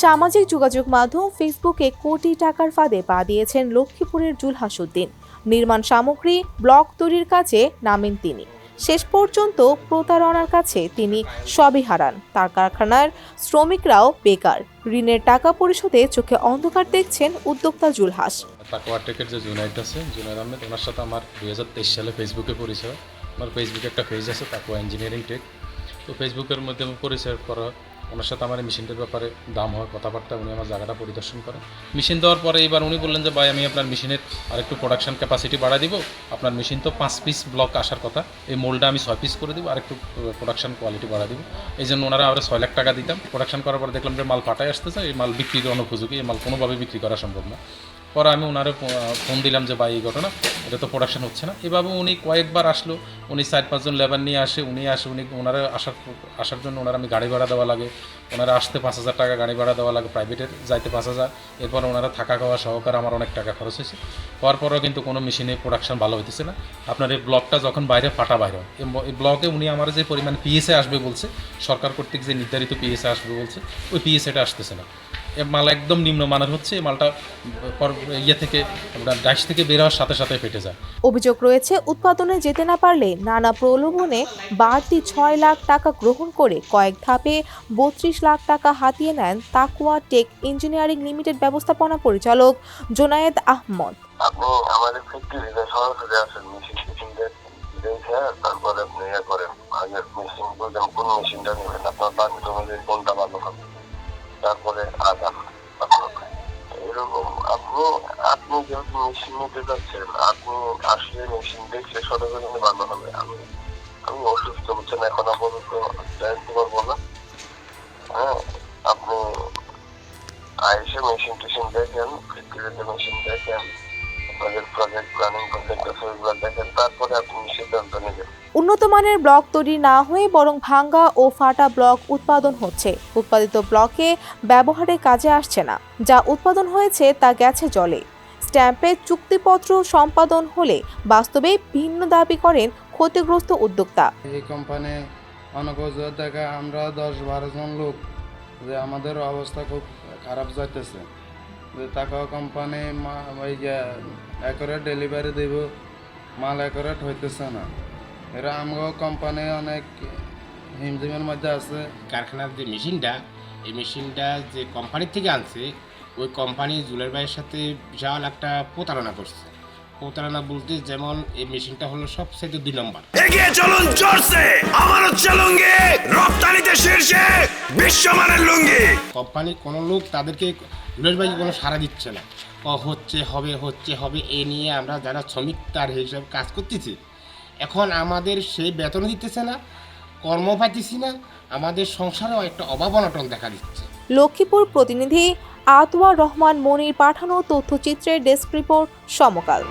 সামাজিক যোগাযোগ মাধ্যম ফেসবুকে কোটি টাকার ফাঁদে পা দিয়েছেন লক্ষ্মীপুরের জুলহাসুদ্দিন নির্মাণ সামগ্রী, ব্লক তৈরির কাজে নামেন তিনি। শেষ পর্যন্ত প্রতারণার কাছে তিনি সবই হারান। তার কারখানার শ্রমিকরাও বেকার। ঋণের টাকা পরিশোধে চোখে অন্ধকার দেখছেন উদ্যোক্তা জুলহাস। তাকওয়া টেকের যে জুনাইদ আছে আহমেদ, ওনার সাথে আমার সালে ফেসবুকে পরিচয়। আমার ফেসবুকে একটা পেজ আছে, তাকওয়া ইঞ্জিনিয়ারিং টেক তো ফেসবুকের মধ্যে পরিচয় করা ওনার সাথে আমার মেশিনটার ব্যাপারে দাম হওয়ার কথাবার্তা, উনি আমার জায়গাটা পরিদর্শন করেন। মেশিন দেওয়ার পরে এবার উনি বললেন যে, ভাই, আমি আপনার মেশিনের আরেকটু প্রোডাকশন ক্যাপাসিটি বাড়াই দিব। আপনার মেশিন তো পাঁচ পিস ব্লক আসার কথা। এই মোলটা আমি ছয় পিস করে দিব, আরেকটু প্রোডাকশন কোয়ালিটি বাড়াই দিব। এই জন্য ওনারা আমরা ছয় লাখ টাকা দিতাম। প্রোডাকশন করার পর দেখলাম যে মাল পাঠায় আসতেছে, এই মাল বিক্রির অনুপযোগী, এই মাল কোনোভাবে বিক্রি করা সম্ভব না। পরে আমি ওনারে ফোন দিলাম যে, ভাই, এই ঘটনা, এটা তো প্রোডাকশন হচ্ছে না। এভাবে উনি কয়েকবার আসলো। উনি চার পাঁচজন লেবার নিয়ে আসে, উনি আসে, উনি ওনারা আসার আসার জন্য ওনারা আমি গাড়ি ভাড়া দেওয়া লাগে। ওনারা আসতে পাঁচ হাজার টাকা গাড়ি ভাড়া দেওয়া লাগে প্রাইভেটের যাইতে পাঁচ হাজার। এরপর ওনারা থাকা খাওয়া সহকারে আমার অনেক টাকা খরচ হয়েছে। হওয়ার পরেও কিন্তু কোনো মেশিনে প্রোডাকশন ভালো হইতেছে না। আপনার এই ব্লকটা যখন বাইরে, ফাটা বাইরে এই ব্লকে উনি আমার যে পরিমাণ পিএসএ আসবে বলছে, সরকার কর্তৃক যে নির্ধারিত পিএসএ আসবে বলছে, ওই পিএসএটা আসতেছে না। মাল একদম নিম্নমানের হচ্ছে এই মালটা ইয়ে থেকে ডাইস থেকে বের হওয়ার সাথে সাথে ফেটে যায়। অভিযোগ রয়েছে উৎপাদনে যেতে না পারলে নানা প্রলোভনে বাড়তি ছয় লাখ টাকা গ্রহণ করে কয়েক ধাপে বত্রিশ লাখ টাকা হাতিয়ে নেন তাকুয়া টেক ইঞ্জিনিয়ারিং লিমিটেড ব্যবস্থাপনা পরিচালক জোনায়েদ আহমদ। আপনি আমাদের ফ্যাক্টরিতে সরাসরি আসেন মেশিন টেশিন দেখে তারপরে আপনি ইয়ে করেন আগে মেশিন বুঝলেন কোন মেশিনটা নেবেন আপনার অনুযায়ী কোনটা ভালো হবে? তারপরে আদা আপনি আপনি যেহেতু মেশিন নিতে আসলে ভালো হবে। আমি অসুস্থ এখন পারব না। হ্যাঁ আপনি মেশিন টেশিন মেশিন প্রজেক্ট প্ল্যানিং উন্নত মানের ব্লক তৈরি না হয়ে বরং ভাঙ্গা ও ফাটা ব্লক উৎপাদন হচ্ছে। উৎপাদিত ব্লকে ব্যবহারে কাজে আসছে না। যা উৎপাদন হয়েছে তা গেছে জলে। স্ট্যাম্পে চুক্তিপত্র সম্পাদন হলে বাস্তবে ভিন্ন দাবি করেন ক্ষতিগ্রস্ত উদ্যোক্তা। এই কোম্পানি অনেক দেখা আমরা দশ বারো জন লোক যে আমাদের অবস্থা খুব খারাপ যাইতেছে। যে টাকা কোম্পানি ওই যে একরে ডেলিভারি দেব, মাল একরেট হইতেছে না। এরা আমগো কোম্পানি অনেক হিমজিমের মধ্যে আছে। কারখানার যে মেশিনটা এই মেশিনটা যে কোম্পানির থেকে আনছে ওই কোম্পানি জুলের ভাইয়ের সাথে বিশাল একটা প্রতারণা করছে। প্রতারণা বলতে যেমন এই মেশিনটা হলো সবচেয়ে দুই নম্বর। এগিয়ে চলুন জোরসে আমার হচ্ছে লুঙ্গি রপ্তানিতে শীর্ষে বিশ্বমানের লুঙ্গি! কোম্পানি কোনো লোক তাদেরকে জুলের ভাইকে কোনো সাড়া দিচ্ছে না। ও হচ্ছে হবে হচ্ছে হবে এ নিয়ে আমরা যারা শ্রমিক তার হিসাবে কাজ করতেছি। এখন আমাদের সেই বেতন দিতেছে না কর্ম পাইতেছি না, আমাদের সংসারেও একটা অভাব অনটন দেখা দিচ্ছে। লক্ষ্মীপুর প্রতিনিধি আতওয়ার রহমান মনির পাঠানো তথ্যচিত্রের ডেস্ক রিপোর্ট সমকাল।